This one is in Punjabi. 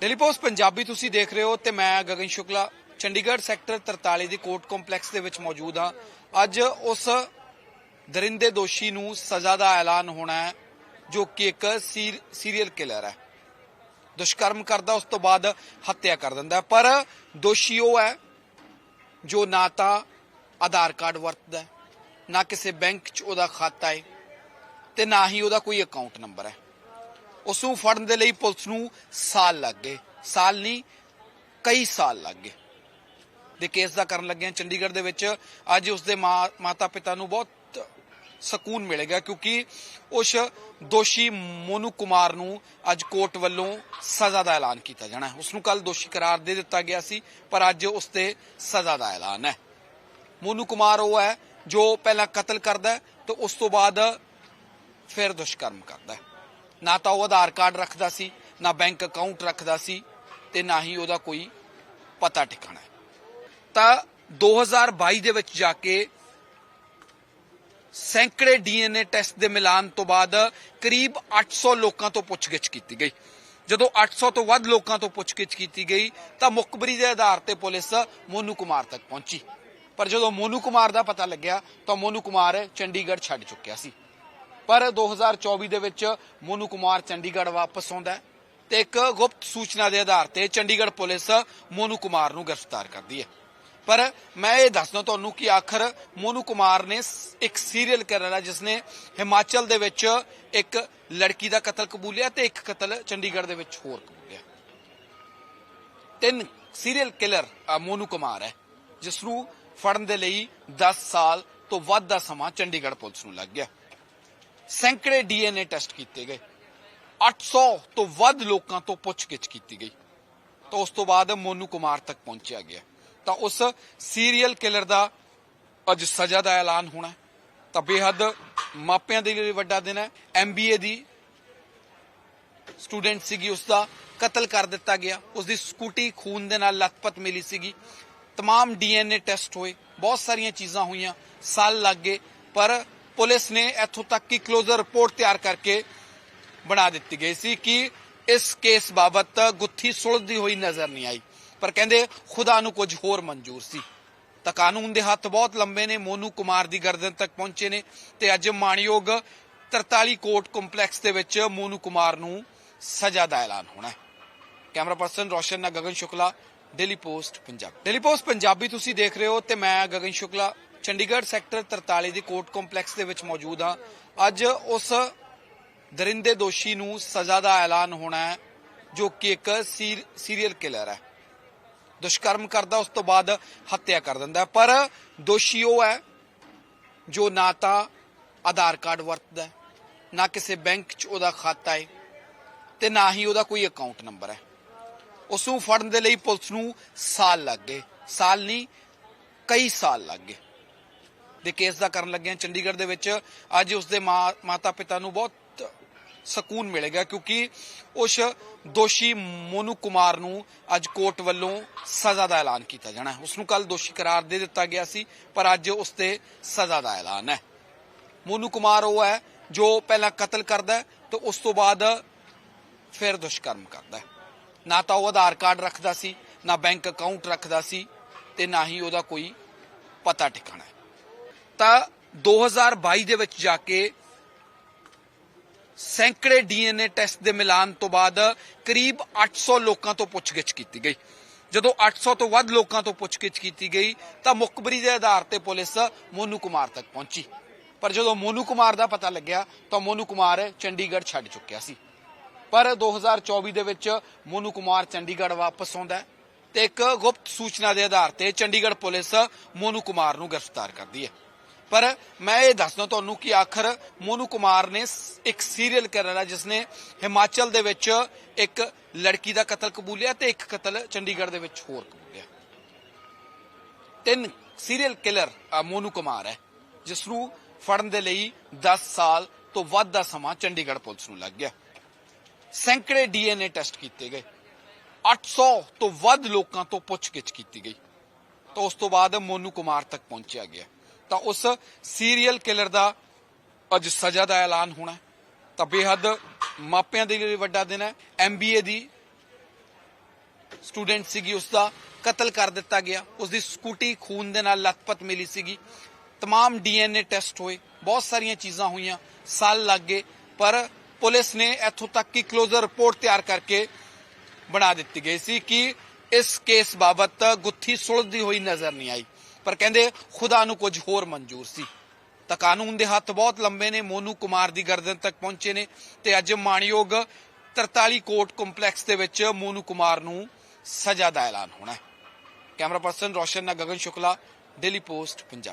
ਡੇਲੀ ਪੋਸਟ ਪੰਜਾਬੀ ਤੁਸੀਂ ਦੇਖ ਰਹੇ ਹੋ ਤੇ ਮੈਂ ਗਗਨ ਸ਼ੁਕਲਾ, ਚੰਡੀਗੜ੍ਹ ਸੈਕਟਰ 43 ਦੀ ਕੋਰਟ ਕੰਪਲੈਕਸ ਦੇ ਵਿੱਚ ਮੌਜੂਦ ਹਾਂ। ਅੱਜ ਉਸ ਦਰਿੰਦੇ ਦੋਸ਼ੀ ਨੂੰ ਸਜ਼ਾ ਦਾ ਐਲਾਨ ਹੋਣਾ ਹੈ, ਜੋ ਕਿ ਇੱਕ ਸੀਰ- ਸੀਰੀਅਲ ਕਿਲਰ ਹੈ। ਦੁਸ਼ਕਰਮ ਕਰਦਾ, ਉਸ ਤੋਂ ਬਾਅਦ ਹੱਤਿਆ ਕਰ ਦਿੰਦਾ ਪਰ ਦੋਸ਼ੀ ਉਹ ਹੈ, ਜੋ ਨਾ ਤਾਂ ਆਧਾਰ ਕਾਰਡ ਵਰਤਦਾ ਨਾ ਕਿਸੇ ਬੈਂਕ 'ਚ ਉਹਦਾ ਖਾਤਾ ਹੈ ਤੇ ਨਾ ਹੀ ਉਹਦਾ ਕੋਈ ਅਕਾਊਂਟ ਨੰਬਰ ਹੈ। ਉਸ ਨੂੰ ਫੜਨ ਦੇ ਲਈ ਪੁਲਿਸ ਨੂੰ ਸਾਲ ਲੱਗ ਗਏ। ਸਾਲ ਨਹੀਂ, ਕਈ ਸਾਲ ਲੱਗ ਗਏ। ਦੇ ਕੇਸ ਦਾ ਕਰਨ ਲੱਗੇ ਚੰਡੀਗੜ੍ਹ ਦੇ ਵਿੱਚ ਅੱਜ ਉਸ ਦੇ ਮਾਤਾ ਪਿਤਾ ਨੂੰ ਬਹੁਤ ਸਕੂਨ ਮਿਲੇਗਾ ਕਿਉਂਕਿ ਉਸ ਦੋਸ਼ੀ ਮੋਨੂ ਕੁਮਾਰ ਨੂੰ ਅੱਜ ਕੋਰਟ ਵੱਲੋਂ ਸਜ਼ਾ ਦਾ ਐਲਾਨ ਕੀਤਾ ਜਾਣਾ ਹੈ। ਉਸ ਨੂੰ ਕੱਲ ਦੋਸ਼ੀ ਕਰਾਰ ਦੇ ਦਿੱਤਾ ਗਿਆ ਸੀ, ਪਰ ਅੱਜ ਉਸ ਤੇ ਸਜ਼ਾ ਦਾ ਐਲਾਨ ਹੈ। ਮੋਨੂ ਕੁਮਾਰ ਉਹ ਹੈ ਜੋ ਪਹਿਲਾਂ ਕਤਲ ਕਰਦਾ ਹੈ, ਤੇ ਉਸ ਤੋਂ ਬਾਅਦ ਫਿਰ ਦੁਸ਼ਕਰਮ ਕਰਦਾ ਹੈ। ਨਾ ਤਾਂ ਉਹ ਆਧਾਰ ਕਾਰਡ ਰੱਖਦਾ ਸੀ, ਨਾ ਬੈਂਕ ਅਕਾਊਂਟ ਰੱਖਦਾ ਸੀ ਤੇ ਨਾ ਹੀ ਉਹਦਾ ਕੋਈ ਪਤਾ ਟਿਕਾਣਾ। ਹੈ ਤਾਂ 2022 ਦੇ ਵਿੱਚ ਜਾ ਕੇ ਸੈਂਕੜੇ ਡੀਐਨਏ ਟੈਸਟ ਦੇ ਮਿਲਾਨ ਤੋਂ ਬਾਅਦ ਕਰੀਬ 800 ਲੋਕਾਂ ਤੋਂ ਪੁੱਛਗਿੱਛ ਕੀਤੀ ਗਈ। ਜਦੋਂ 800 ਤੋਂ ਵੱਧ ਲੋਕਾਂ ਤੋਂ ਪੁੱਛਗਿੱਛ ਕੀਤੀ ਗਈ ਤਾਂ ਮੁਖਬਰੀ ਦੇ ਆਧਾਰ ਤੇ ਪੁਲਿਸ ਮੋਨੂ ਕੁਮਾਰ ਤੱਕ ਪਹੁੰਚੀ। ਪਰ ਜਦੋਂ ਮੋਨੂ ਕੁਮਾਰ ਦਾ ਪਤਾ ਲੱਗਿਆ ਤਾਂ ਮੋਨੂ ਕੁਮਾਰ ਚੰਡੀਗੜ੍ਹ ਛੱਡ ਚੁੱਕਿਆ ਸੀ। ਪਰ 2024 ਦੇ ਵਿੱਚ ਮੋਨੂ ਕੁਮਾਰ ਚੰਡੀਗੜ੍ਹ ਵਾਪਸ ਆਉਂਦਾ ਹੈ ਤੇ ਇੱਕ ਗੁਪਤ ਸੂਚਨਾ ਦੇ ਆਧਾਰ ਤੇ ਚੰਡੀਗੜ੍ਹ ਪੁਲਿਸ ਮੋਨੂ ਕੁਮਾਰ ਨੂੰ ਗ੍ਰਿਫਤਾਰ ਕਰਦੀ ਹੈ। ਪਰ ਮੈਂ ਇਹ ਦੱਸਦਾ ਤੁਹਾਨੂੰ ਕਿ ਆਖਰ ਮੋਨੂ ਕੁਮਾਰ ਨੇ ਇੱਕ ਸੀਰੀਅਲ ਕਿਲਰ ਹੈ ਜਿਸ ਨੇ ਹਿਮਾਚਲ ਦੇ ਵਿੱਚ ਇੱਕ ਲੜਕੀ ਦਾ ਕਤਲ ਕਬੂਲਿਆ ਤੇ ਇੱਕ ਕਤਲ ਚੰਡੀਗੜ੍ਹ ਦੇ ਵਿੱਚ ਹੋਰ ਕਬੂਲਿਆ। ਤਿੰਨ ਸੀਰੀਅਲ ਕਿਲਰ ਮੋਨੂ ਕੁਮਾਰ ਹੈ ਜਿਸ ਨੂੰ ਫੜਨ ਦੇ ਲਈ 10 ਸਾਲ ਤੋਂ ਵੱਧ ਦਾ ਸਮਾਂ ਚੰਡੀਗੜ੍ਹ ਪੁਲਿਸ ਨੂੰ ਲੱਗ ਗਿਆ। ਸੈਂਕੜੇ ਡੀਐਨਏ ਟੈਸਟ ਕੀਤੇ ਗਏ 800 ਤੋਂ ਵੱਧ ਲੋਕਾਂ ਤੋਂ ਪੁੱਛਗਿੱਛ ਕੀਤੀ ਗਈ ਤਾਂ ਉਸ ਤੋਂ ਬਾਅਦ ਮੋਨੂ ਕੁਮਾਰ ਤੱਕ ਪਹੁੰਚਿਆ ਗਿਆ ਤਾਂ ਉਸ ਸੀਰੀਅਲ ਕਿਲਰ ਦਾ ਅੱਜ ਸਜ਼ਾ ਦਾ ਐਲਾਨ ਹੋਣਾ ਹੈ। ਤਾਂ ਬੇਹੱਦ ਮਾਪਿਆਂ ਦੇ ਲਈ ਵੱਡਾ ਦਿਨ ਹੈ ਐਮਬੀਏ ਦੀ ਸਟੂਡੈਂਟ ਸੀਗੀ ਉਸ ਦਾ ਕਤਲ ਕਰ ਦਿੱਤਾ ਗਿਆ ਉਸ ਦੀ ਸਕੂਟੀ ਖੂਨ ਦੇ ਨਾਲ ਲਥਪਥ ਮਿਲੀ ਸੀਗੀ तमाम ਡੀਐਨਏ ਟੈਸਟ ਹੋਏ ਬਹੁਤ ਸਾਰੀਆਂ ਚੀਜ਼ਾਂ ਹੋਈਆਂ ਸਾਲ ਲੱਗ ਗਏ ਪਰ ਪੁਲਿਸ ਨੇ ਇੱਥੋਂ ਤੱਕ ਕਿ ਕਲੋਜ਼ਰ ਰਿਪੋਰਟ ਤਿਆਰ ਕਰਕੇ ਬਣਾ ਦਿੱਤੀ ਗਈ ਸੀ ਕਿ ਇਸ ਕੇਸ ਬਾਬਤ ਗੁੱਥੀ ਸੁਲਝਦੀ ਹੋਈ ਨਜ਼ਰ ਨਹੀਂ ਆਈ। ਪਰ ਕਹਿੰਦੇ ਖੁਦਾ ਨੂੰ ਕੁਝ ਹੋਰ ਮਨਜ਼ੂਰ ਸੀ। ਤਾਂ ਕਾਨੂੰਨ ਦੇ ਹੱਥ ਬਹੁਤ ਲੰਬੇ ਨੇ, ਮੋਨੂ ਕੁਮਾਰ ਦੀ ਗਰਦਨ ਤੱਕ ਪਹੁੰਚੇ ਨੇ ਤੇ ਅੱਜ ਮਾਣਯੋਗ 43 ਕੋਰਟ ਕੰਪਲੈਕਸ ਦੇ ਵਿੱਚ ਮੋਨੂ ਕੁਮਾਰ ਨੂੰ ਸਜ਼ਾ ਦਾ ਐਲਾਨ ਹੋਣਾ ਹੈ। ਕੈਮਰਾ ਪਰਸਨ ਰੋਸ਼ਨ ਨਾਲ Gagan Shukla daily post Punjab. Daily post Punjabi ਤੁਸੀਂ ਦੇਖ ਰਹੇ ਹੋ ਤੇ ਮੈਂ ਗਗਨ ਸ਼ੁਕਲਾ ਚੰਡੀਗੜ੍ਹ ਸੈਕਟਰ 43 ਦੀ ਕੋਰਟ ਕੰਪਲੈਕਸ ਦੇ ਵਿੱਚ ਮੌਜੂਦ ਹਾਂ। ਅੱਜ ਉਸ ਦਰਿੰਦੇ ਦੋਸ਼ੀ ਨੂੰ ਸਜ਼ਾ ਦਾ ਐਲਾਨ ਹੋਣਾ ਹੈ, ਜੋ ਕਿ ਇੱਕ ਸੀਰ- ਸੀਰੀਅਲ ਕਿਲਰ ਹੈ। ਦੁਸ਼ਕਰਮ ਕਰਦਾ ਉਸ ਤੋਂ ਬਾਅਦ ਹੱਤਿਆ ਕਰ ਦਿੰਦਾ ਪਰ ਦੋਸ਼ੀ ਉਹ ਹੈ, ਜੋ ਨਾ ਤਾਂ ਆਧਾਰ ਕਾਰਡ ਵਰਤਦਾ ਨਾ ਕਿਸੇ ਬੈਂਕ 'ਚ ਉਹਦਾ ਖਾਤਾ ਹੈ ਤੇ ਨਾ ਹੀ ਉਹਦਾ ਕੋਈ ਅਕਾਊਂਟ ਨੰਬਰ ਹੈ। ਉਸ ਨੂੰ ਫੜਨ ਦੇ ਲਈ ਪੁਲਿਸ ਨੂੰ ਸਾਲ ਲੱਗ ਗਏ। ਸਾਲ ਨਹੀਂ, ਕਈ ਸਾਲ ਲੱਗ ਗਏ। ਦੇ ਕੇਸ ਦਾ ਕਰਨ ਲੱਗੇ ਹਾਂ। ਚੰਡੀਗੜ੍ਹ ਦੇ ਵਿੱਚ ਅੱਜ ਉਸ ਦੇ ਮਾਤਾ ਪਿਤਾ ਨੂੰ ਬਹੁਤ ਸਕੂਨ ਮਿਲੇਗਾ ਕਿਉਂਕਿ ਉਸ ਦੋਸ਼ੀ ਮੋਨੂ ਕੁਮਾਰ ਨੂੰ ਅੱਜ ਕੋਰਟ ਵੱਲੋਂ ਸਜ਼ਾ ਦਾ ਐਲਾਨ ਕੀਤਾ ਜਾਣਾ ਹੈ। ਉਸ ਨੂੰ ਕੱਲ ਦੋਸ਼ੀ ਕਰਾਰ ਦੇ ਦਿੱਤਾ ਗਿਆ ਸੀ, ਪਰ ਅੱਜ ਉਸ ਤੇ ਸਜ਼ਾ ਦਾ ਐਲਾਨ ਹੈ। ਮੋਨੂ ਕੁਮਾਰ ਉਹ ਹੈ ਜੋ ਪਹਿਲਾਂ ਕਤਲ ਕਰਦਾ ਹੈ ਤੇ ਉਸ ਤੋਂ ਬਾਅਦ ਫਿਰ ਦੁਸ਼ਕਰਮ ਕਰਦਾ ਹੈ। ਨਾ ਤਾਂ ਉਹ ਆਧਾਰ ਕਾਰਡ ਰੱਖਦਾ ਸੀ, ਨਾ ਬੈਂਕ ਅਕਾਊਂਟ ਰੱਖਦਾ ਸੀ ਤੇ ਨਾ ਹੀ ਉਹਦਾ ਕੋਈ ਪਤਾ ਟਿਕਾਣਾ ਤਾਂ 2022 ਦੇ ਵਿੱਚ ਜਾ ਕੇ ਸੈਂਕੜੇ ਡੀਐਨਏ ਟੈਸਟ ਦੇ ਮਿਲਾਨ ਤੋਂ ਬਾਅਦ ਕਰੀਬ 800 ਲੋਕਾਂ ਤੋਂ ਪੁੱਛਗਿੱਛ ਕੀਤੀ ਗਈ। ਜਦੋਂ 800 ਤੋਂ ਵੱਧ ਲੋਕਾਂ ਤੋਂ ਪੁੱਛਗਿੱਛ ਕੀਤੀ ਗਈ, ਤਾਂ ਮੁਖਬਰੀ ਦੇ ਆਧਾਰ ਤੇ ਪੁਲਿਸ ਮੋਨੂ ਕੁਮਾਰ ਤੱਕ ਪਹੁੰਚੀ। ਪਰ ਜਦੋਂ ਮੋਨੂ ਕੁਮਾਰ ਦਾ ਪਤਾ ਲੱਗਿਆ, ਤਾਂ ਮੋਨੂ ਕੁਮਾਰ ਚੰਡੀਗੜ੍ਹ ਛੱਡ ਚੁੱਕਿਆ ਸੀ। ਪਰ 2024 ਦੇ ਵਿੱਚ ਮੋਨੂ ਕੁਮਾਰ ਚੰਡੀਗੜ੍ਹ ਵਾਪਸ ਆਉਂਦਾ ਹੈ ਤੇ ਇੱਕ ਗੁਪਤ ਸੂਚਨਾ ਦੇ ਆਧਾਰ ਤੇ ਚੰਡੀਗੜ੍ਹ ਪੁਲਿਸ ਮੋਨੂ ਕੁਮਾਰ ਨੂੰ ਗ੍ਰਿਫਤਾਰ ਕਰਦੀ ਹੈ। ਪਰ ਮੈਂ ਇਹ ਦੱਸਦਾ ਤੁਹਾਨੂੰ ਕਿ ਆਖਰ ਮੋਨੂ ਕੁਮਾਰ ਨੇ ਇੱਕ ਸੀਰੀਅਲ ਕਿਲਰ ਹੈ ਜਿਸ ਨੇ ਹਿਮਾਚਲ ਦੇ ਵਿੱਚ ਇੱਕ ਲੜਕੀ ਦਾ ਕਤਲ ਕਬੂਲਿਆ ਤੇ ਇੱਕ ਕਤਲ ਚੰਡੀਗੜ੍ਹ ਦੇ ਵਿੱਚ ਹੋਰ ਕਬੂਲਿਆ। ਤਿੰਨ ਸੀਰੀਅਲ ਕਿਲਰ ਮੋਨੂ ਕੁਮਾਰ ਹੈ, ਜਿਸ ਨੂੰ ਫੜਨ ਦੇ ਲਈ 10 ਸਾਲ ਤੋਂ ਵੱਧ ਦਾ ਸਮਾਂ ਚੰਡੀਗੜ੍ਹ ਪੁਲਿਸ ਨੂੰ ਲੱਗ ਗਿਆ। ਸੈਂਕੜੇ ਡੀਐਨਏ ਟੈਸਟ ਕੀਤੇ ਗਏ। 800 ਤੋਂ ਵੱਧ ਲੋਕਾਂ ਤੋਂ ਪੁੱਛਗਿੱਛ ਕੀਤੀ ਗਈ। ਤਾਂ ਉਸ ਤੋਂ ਬਾਅਦ ਮੋਨੂ ਕੁਮਾਰ ਤੱਕ ਪਹੁੰਚਿਆ ਗਿਆ। ਤਾਂ ਉਸ ਸੀਰੀਅਲ ਕਿਲਰ ਦਾ ਅੱਜ ਸਜ਼ਾ ਦਾ ਐਲਾਨ ਹੋਣਾ ਹੈ। ਤਾਂ ਬੇਹੱਦ ਮਾਪਿਆਂ ਦੇ ਲਈ ਵੱਡਾ ਦਿਨ ਹੈ ਐਮਬੀਏ ਦੀ ਸਟੂਡੈਂਟ ਸੀਗੀ ਉਸ ਦਾ ਕਤਲ ਕਰ ਦਿੱਤਾ ਗਿਆ ਉਸ ਦੀ ਸਕੂਟੀ ਖੂਨ ਦੇ ਨਾਲ ਲੱਤਪੱਤ ਮਿਲੀ ਸੀਗੀ तमाम ਡੀਐਨਏ ਟੈਸਟ ਹੋਏ ਬਹੁਤ ਸਾਰੀਆਂ ਚੀਜ਼ਾਂ ਹੋਈਆਂ ਸਾਲ ਲੱਗ ਗਏ ਪਰ ਪੁਲਿਸ ਨੇ ਇੱਥੋਂ ਤੱਕ ਕਿ ਕਲੋਜ਼ਰ ਰਿਪੋਰਟ ਤਿਆਰ ਕਰਕੇ ਬਣਾ ਦਿੱਤੀ ਗਈ ਸੀ ਕਿ ਇਸ ਕੇਸ ਬਾਬਤ ਗੁੱਥੀ ਸੁਲਝਦੀ ਹੋਈ ਨਜ਼ਰ ਨਹੀਂ ਆਈ ਪਰ ਕਹਿੰਦੇ ਖੁਦਾ ਨੂੰ ਕੁਝ ਹੋਰ ਮਨਜ਼ੂਰ ਸੀ। ਤਾਂ ਕਾਨੂੰਨ ਦੇ ਹੱਥ ਬਹੁਤ ਲੰਬੇ ਨੇ, ਮੋਨੂ ਕੁਮਾਰ ਦੀ ਗਰਦਨ ਤੱਕ ਪਹੁੰਚੇ ਨੇ ਤੇ ਅੱਜ ਮਾਣਯੋਗ 43 ਕੋਰਟ ਕੰਪਲੈਕਸ ਦੇ ਵਿੱਚ ਮੋਨੂ ਕੁਮਾਰ ਨੂੰ ਸਜ਼ਾ ਦਾ ਐਲਾਨ ਹੋਣਾ ਹੈ। ਕੈਮਰਾ ਪਰਸਨ ਰੋਸ਼ਨ ਨਾਲ ਗਗਨ ਸ਼ੁਕਲਾ, ਡੇਲੀ ਪੋਸਟ, ਪੰਜਾਬ।